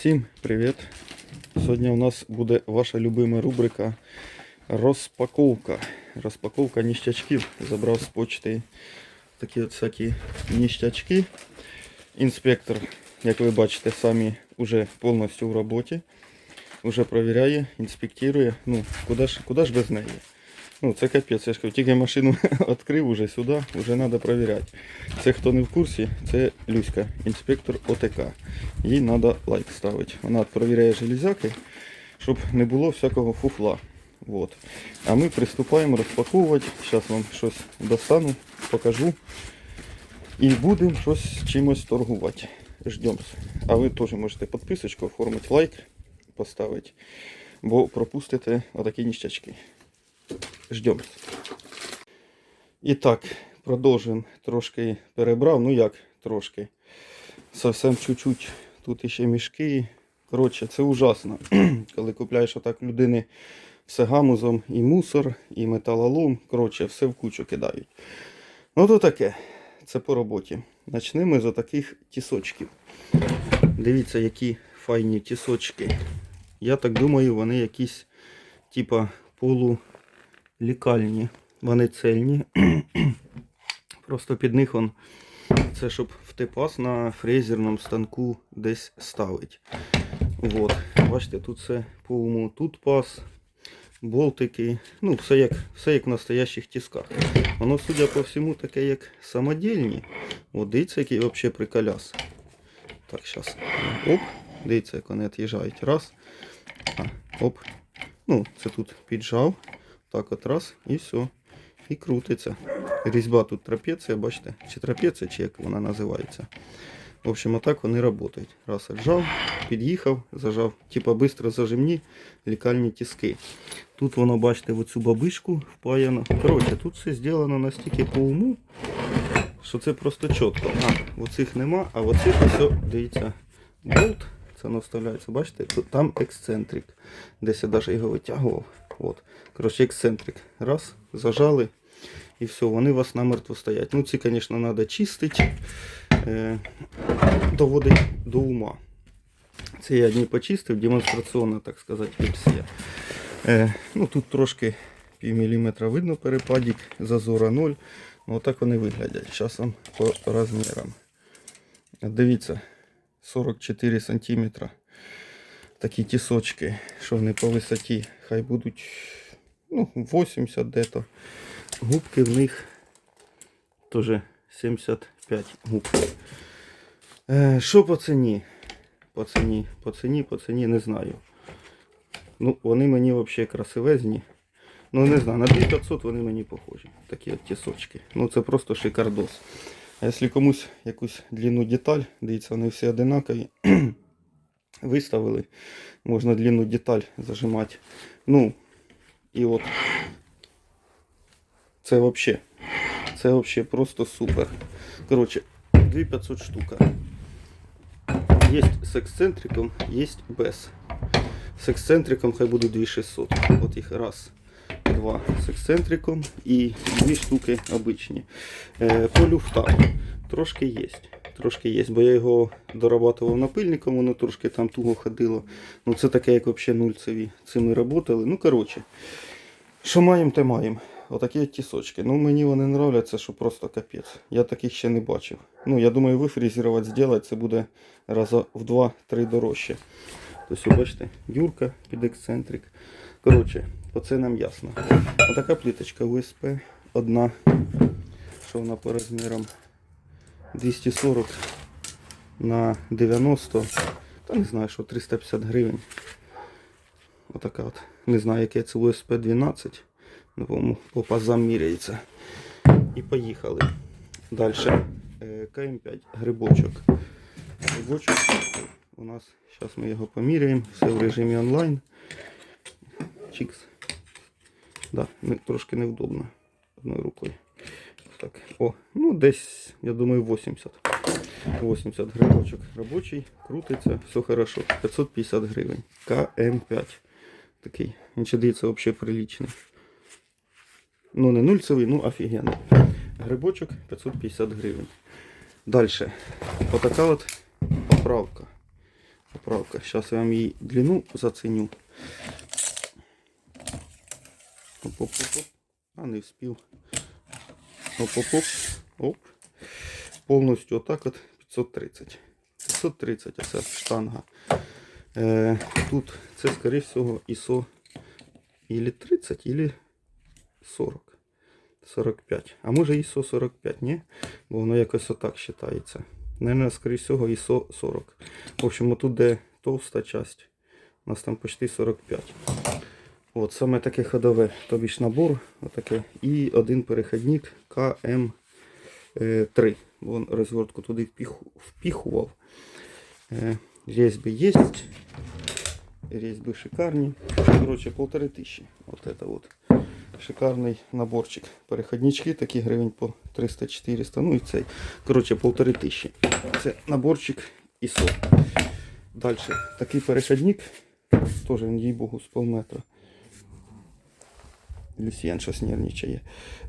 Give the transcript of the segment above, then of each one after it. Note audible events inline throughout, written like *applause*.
Всім привіт! Сьогодні у нас буде ваша любима рубрика розпаковка. Розпаковка ніштячків. Забрав з почти такі от всякі ніштячки. Інспектор, як ви бачите, самі вже повністю в роботі. Уже провіряє, інспектує. Ну, куди ж, куди ж без неї? Ну, це капець, я ж кажу, тільки машину *laughs* відкрив уже сюди, вже треба перевіряти. Це хто не в курсі, це Люська, інспектор ОТК. Їй треба лайк ставити. Вона перевіряє железяки, щоб не було всякого фуфла. Вот. А ми приступаємо розпаковувати. Зараз вам щось достану, покажу. І будемо щось чимось торгувати. Ждемо. А ви теж можете підписочку оформити, лайк поставити, бо пропустите отакі ніштячки. Ждемо. І так, продовжуємо. Трошки перебрав. Ну як трошки. Совсем чуть-чуть. Тут іще мішки. Коротше, це ужасно. *clears throat* Коли купляєш отак людини все гамузом і мусор, і металолом. Коротше, все в кучу кидають. Ну то таке. Це по роботі. Почнемо з отаких тісочків. Дивіться, які файні тісочки. Я так думаю, вони якісь типа полулікальні. Вони цельні. *clears throat* Просто під них он, це щоб в тепас на фрезерному станку десь ставить. Вот. Бачите, тут все по уму. Тут пас, болтики. Ну, все як, все як в настоящих тисках. Воно, судя по всьому, таке як самодільні. От дивіться, який взагалі приколяс. Так, зараз. Оп. Дивіться, як вони від'їжджають. Раз. А, оп. Ну, це тут піджав. Так от раз і все. І крутиться. Різьба тут трапеція, бачите? Чи трапеція, чи як вона називається. В общем, отак вони працюють. Раз отжав, під'їхав, зажав. Типа швидко зажимні лікальні тиски. Тут воно, бачите, оцю бабишку впаяно. Коротше, тут все зроблено настільки по уму, що це просто чітко. А, оцих нема, а оцих все, дивіться, болт. Це воно вставляється, бачите? Там ексцентрик. Десь я навіть його витягував. От. Коротше, ексцентрик. Раз, зажали. І все, вони у вас намертво стоять. Ну, ці, звісно, треба чистити, е, доводить до ума. Це я одні почистив, демонстраційна, так сказати, версія. Е, ну, тут трошки пів міліметра видно перепадик, зазора 0. Ну, отак вони виглядять. Вам по розмірам. Дивіться, 44 сантиметра. Такі тісочки, що вони по висоті, хай будуть ну, 80 де-то. Губки в них теж 75 губки. Е, що по ціні? По ціні, по ціні, по ціні не знаю. Ну, вони мені взагалі красивезні. Ну, не знаю, на 2500 вони мені похожі. Такі от тісочки. Ну, це просто шикардос. А якщо комусь якусь длинну деталь, дивіться, вони всі одинакові. Виставили, можна длинну деталь зажимати. Ну, і от це вообще, це вообще просто супер. Короче, 2500 штука. Есть с эксцентриком, есть без. С эксцентриком хай буде 2600. От їх раз, два з ексцентриком і дві штуки обичні. Е, по люфтам трошки є. Трошки є, бо я його дорабатував напильником, воно трошки там туго ходило. Ну це таке, як взагалі нульцеві. Цими працювали. Ну, коротше, що маємо, те маємо. Отакі от тісочки. Ну мені вони нравляться, що просто капець. Я таких ще не бачив. Ну, я думаю, вифрезерувати, зробити це буде раза в 2-3 дорожче. Тобто, бачите, дюрка під ексцентрик. Коротше, по це нам ясно. Отака плиточка УСП. Одна. Що вона по розмірам? 240 на 90. Та не знаю, що 350 гривень. Отака от. Не знаю, яке це УСП 12. Ну, по-моєму, по пазам міряється. І поїхали. Далі. КМ5 грибочок. Грибочок у нас, зараз ми його поміряємо, все в режимі онлайн. Чікс. Да, трошки невдобно одною рукою. Так, о, ну десь, я думаю, 80. 80 грибочок робочий, крутиться, все хорошо. 550 гривень. КМ5. Такий. Він ще дивиться взагалі приличний. Ну, не нульцевий, ну офігенний. Грибочок 550 гривень. Далі. Отака от поправка. Поправка. Зараз я вам її длину заценю. Оп-оп-оп. А не вспів. Оп-оп-оп. Оп. Повністю отак от 530. 530 оця штанга. Е, тут це, скоріше всього, ISO ілі 30, ілі 40. 45. А може ISO 45, ні? Бо воно якось отак вважається. Наверное, скоріше всього, ISO 40. В общем, тут де товста часть. У нас там почти 45. От, саме таке ходове, тобі ж набор, отаке. І один перехідник КМ3. Вон розвертку туди впіхував. Е, Резьби є. Резьби шикарні. Короче, полтори тисячі. Вот это вот. Шикарний наборчик. Переходнички такі гривень по 300-400. Ну і цей. Короче, полтори тисячі. Це наборчик ISO. Далі. Такий переходник. Теж їй богу, з полметра. Люсьєн щось нервничає.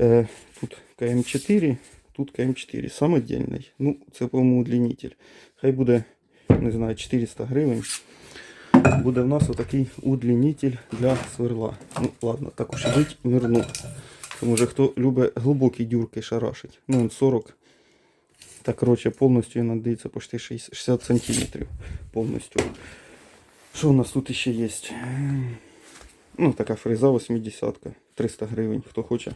Е, тут КМ4, тут КМ4. Самодільний. Ну, це, по-моєму, удлінитель. Хай буде, не знаю, 400 гривень. Буде в нас отакий удлінитель для сверла. Ну, ладно, так уж і мирну. Тому що хто любить глибокі дюрки шарашить. Ну, він 40. Так, короче, повністю надається почти 60 60 сантиметрів. Повністю. Що у нас тут ще є? Ну, така фреза 80 300 гривень. Хто хоче,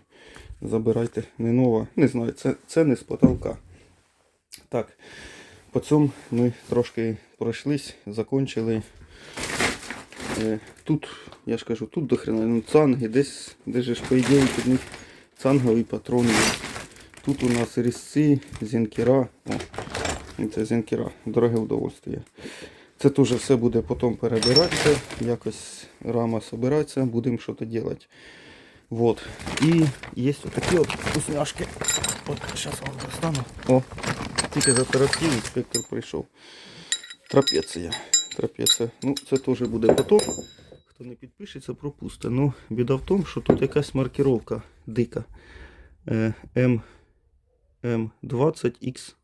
забирайте. Не нова. Не знаю, це, це не з потолка. Так, по цьому ми трошки пройшлись, закончили. Е, Тут, я ж кажу, тут до хрена ну, цанги, десь, де ж по ідеї під них цангові патрони. Тут у нас різці, зінкера. О, це зінкера, дороге удовольствие. Це теж все буде потім перебиратися, якось рама собиратися, будемо щось робити. Вот. І є отакі от вкусняшки. От зараз вам достану. О, тільки за тарахтів інспектор прийшов. Трапеція. Трапеція. Ну, це теж буде поток. Хто не підпишеться, пропусте. Ну, біда в тому, що тут якась маркировка дика. Е, М, М20X.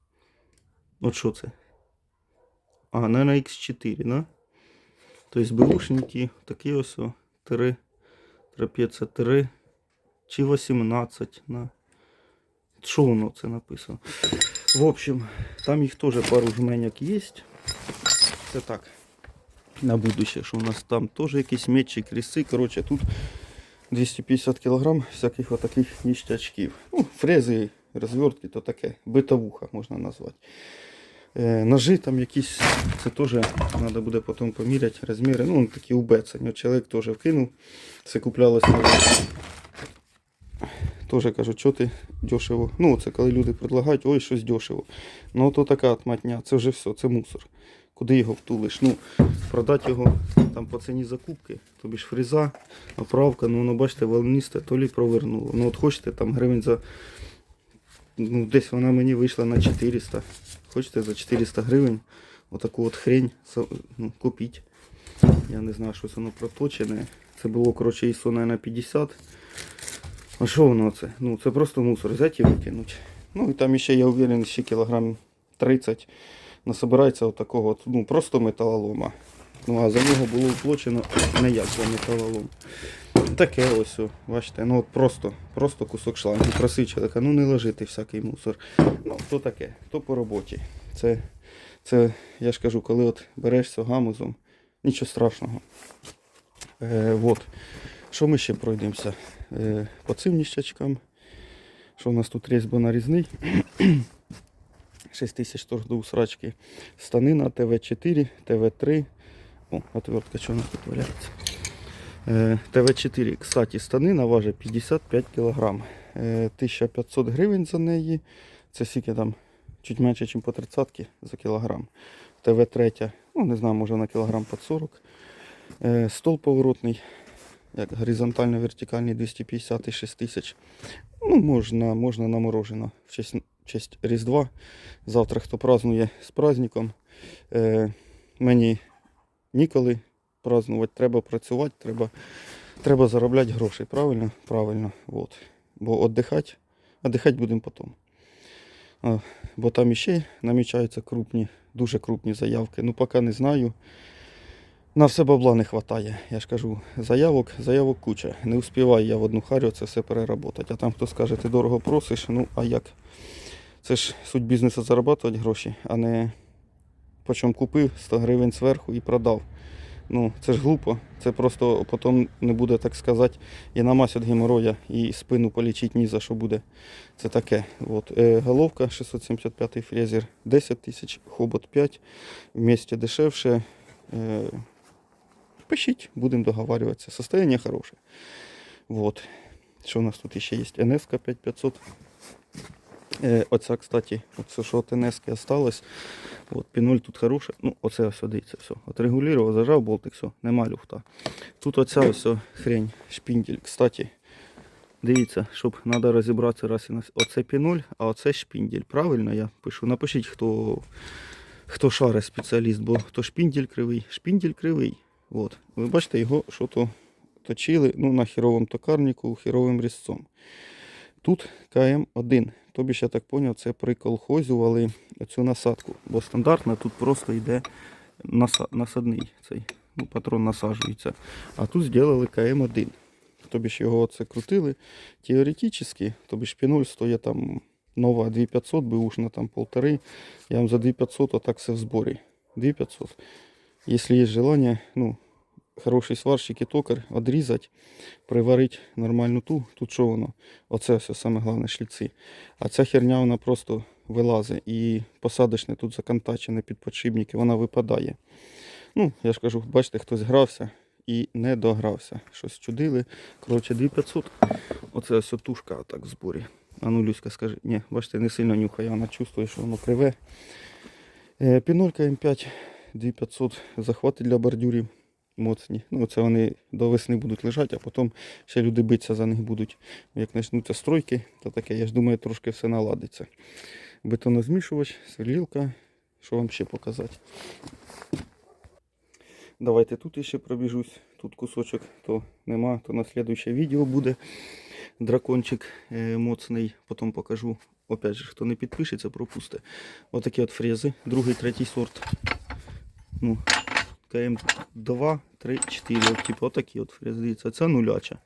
От що це? А, наверное, X4, да? Тобто бэушники, такі ось 3, трапеція 3, чи 18, на. Що воно це написано? В общем, там їх теж пару жменяк є. Це так. На будущее, що у нас там теж якісь мечі, кріси. Коротше, тут 250 кг всяких отаких ніштячків. Ну, фрези, розвертки, то таке. Битовуха можна назвати. Е, ножи там якісь, це теж треба буде потім поміряти розміри. Ну, такі убецані. Чоловік теж вкинув. Це куплялося. Теж кажу, що ти дешево. Ну, це коли люди предлагають, ой, щось дешево. Ну, то така от матня, це вже все, це мусор. Куди його втулиш? Ну, продати його там по ціні закупки, тобі ж фреза, оправка, ну воно бачите, волнисте, то лі провернуло. Ну от хочете там гривень за. Ну, десь вона мені вийшла на 400. Хочете за 400 гривень отаку от хрень ну, купіть. Я не знаю, щось воно проточене. Це було, коротше, ISO, наверное, 50. А що воно це? Ну, це просто мусор взяти і викинути. Ну і там ще, я уверен, ще кілограм 30 насобирається от от, ну, просто металолома. Ну, а за нього було оплачено не як за металолом. Таке ось, бачите, ну от просто, просто кусок шлангу. Просив чоловіка, ну не ложити всякий мусор. Ну, то таке, то по роботі. Це, це я ж кажу, коли от берешся гамузом, нічого страшного. Е, вот. Що ми ще пройдемося? Е, по цим ніщачкам. Що у нас тут різьба нарізний? 6 *clears throat* тисяч торгду срачки. Станина ТВ4, ТВ3. О, отвертка, що у нас тут валяється. Е, ТВ4, кстати, станина важить 55 кг. Е, 1500 гривень за неї. Це скільки там чуть менше, ніж по 30 за кілограм. ТВ3, ну не знаю, може на кілограм під 40. Е, Стол поворотний, як горизонтально-вертикальний 250 і 6000. Ну, можна, можна наморожено в честь, в честь Різдва. Завтра хто празднує з праздником. Е, мені ніколи празднувати, треба працювати, треба, треба заробляти гроші. Правильно? Правильно. Вот. Бо віддихати, віддихати будемо потім. Бо там іще намічаються крупні дуже крупні заявки. Ну, поки не знаю. На все бабла не вистачає. Я ж кажу, заявок, заявок куча. Не успіваю я в одну харю це все переработати. А там хто скаже, ти дорого просиш, ну а як? Це ж суть бізнесу заробляти гроші, а не почому купив 100 гривень зверху і продав. Ну, це ж глупо. Це просто потім не буде, так сказати, і намазь від геморроя, і спину полічити ні за що буде. Це таке. От. Е, головка 675 фрезер 10 тисяч, хобот 5. Вместе дешевше. Пишіть, будемо договарюватися. Состояние хороше. Вот. Що у нас тут ще є? НС 5500. Е, оця, кстати, оце що от НС осталось. От, піноль тут хороше. Ну, оце ось дивіться, все. От регулював, зажав болтик, все, нема люфта. Тут оця ось хрень, шпіндель. Кстати, дивіться, щоб треба розібратися раз і на Оце піноль, а оце шпіндель. Правильно я пишу? Напишіть, хто, хто шаре спеціаліст, бо то шпіндель кривий. Шпіндель кривий. От. Ви бачите, його що то точили ну, на хіровому токарнику хіровим різцом. Тут КМ1. Тобі я так зрозумів, це приколхозювали цю насадку. Бо стандартно тут просто йде насадний цей ну, патрон насаджується. А тут зробили КМ1. Тобі ж його це крутили. Теоретично, тобі ж піноль стоїть там нова 2500, бушна там полтори. Я вам за 2500 отак все в зборі. 2500. Якщо є желання, ну, хороший сварщик і токар, відрізати, приварити нормальну ту, тут що воно? Оце все саме головне шліці. А ця херня вона просто вилазить і посадочне тут законтачене під подшипники, вона випадає. Ну, я ж кажу, бачите, хтось грався і не догрався. Щось чудили. Коротше, 2500. Оце ось тушка так в зборі. А ну, Люська, скажи, ні, бачите, не сильно нюхає, вона чувствує, що воно криве. Е, Пінолька М5 2500 захвати для бордюрів моцні. Ну, це вони до весни будуть лежати, а потім ще люди битися за них будуть. Як почнуться стройки, то таке, я ж думаю, трошки все наладиться. Бетонозмішувач, сверлілка. Що вам ще показати? Давайте тут ще пробіжусь. Тут кусочок то нема, то на слідуюче відео буде. Дракончик е, моцний, потім покажу. Опять же, хто не підпишеться, пропусте. Отакі от фрези, другий, третій сорт. Ну, КМ2, 3, 4. От, типу, отакі от фрези. Дивіться, це нуляча.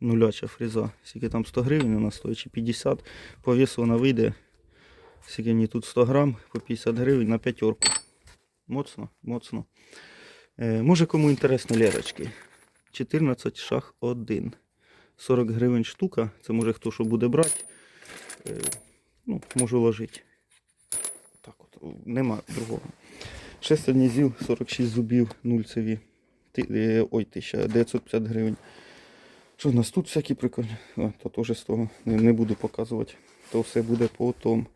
Нуляча фреза. Скільки там 100 гривень вона стоїть, чи 50. По весу вона вийде. Скільки мені тут 100 грам, по 50 гривень на п'ятерку. Моцно, моцно. Е, може кому інтересно лерочки. 14 шах 1. 40 гривень штука. Це може хто що буде брати. Е, ну, можу ложити. Так от, нема другого. 6 нізів, 46 зубів, нульцеві. Е, ой, 1950 гривень. Що в нас тут всякі прикольні? А, то теж з того не, не буду показувати. То все буде потім.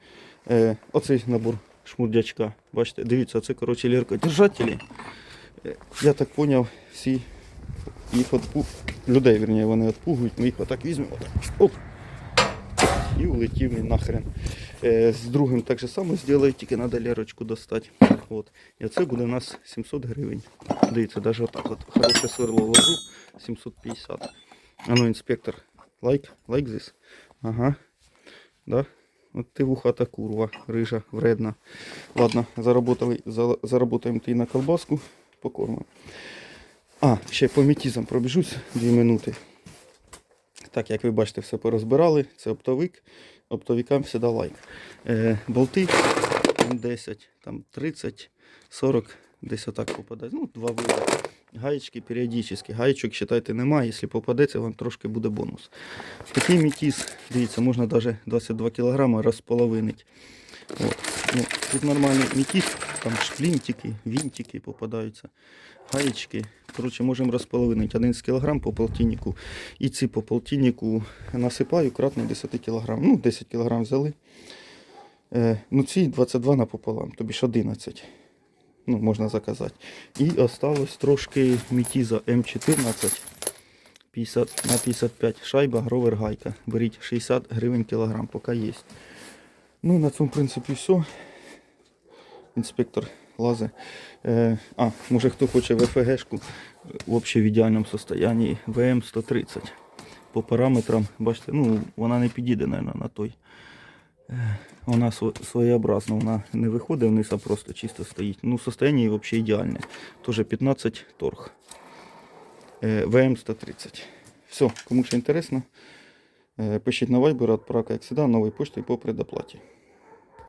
Е, оцей набор шмурдячка. Бачите, дивіться, це коротше ліркодержателі. Е, Я так зрозумів, всі їх отпу... людей, верніше, вони відпугують, ми їх отак візьмемо. Оп. І улетів він нахрен. Е, з другим так же само зроблять, тільки треба лірочку достати. От. І це буде у нас 700 гривень. Дивіться, навіть отак от. Хороше сверло ложу 750. А ну, інспектор, лайк, лайк this. Ага. Да? От ти вухата курва, рижа, вредна. Ладно, заработаємо ти на колбаску, покормимо. А, ще по метізам пробіжусь 2 минути. Так, як ви бачите, все порозбирали. Це оптовик. Оптовикам всегда лайк. Е, болти там 10, там 30, 40, десь отак попадає. Ну, два види. Гаєчки періодично. Гаєчок, вважайте, немає. Якщо попадеться, вам трошки буде бонус. Такий метіз, дивіться, можна навіть 22 кг розполовинити. От. Ну, тут нормальний метіз, там шплінтики, вінтики попадаються, гаєчки. Коротше, можемо розполовинити 11 кг по полтиннику. І ці по полтиннику насипаю кратно 10 кг. Ну, 10 кг взяли. Е, ну, ці 22 напополам, тобі ж 11. Ну, можна заказати. І осталось трошки метіза М14 50, на 55 шайба, гровер гайка. Беріть 60 гривень кілограм, поки є. Ну і на цьому в принципі все. Інспектор лазе. Е, а, може хто хоче в ВФГшку в ідеальному состоянні ВМ-130. По параметрам, бачите, ну вона не підійде, мабуть, на той. Е, вона своєобразна, вона не виходить вниз, а просто чисто стоїть. Ну, состояння взагалі ідеальне. Тоже 15 торг. Е, ВМ-130. Все, кому ще інтересно. Е, пишіть на Viber, відправка, як завжди, новою поштою по предоплаті.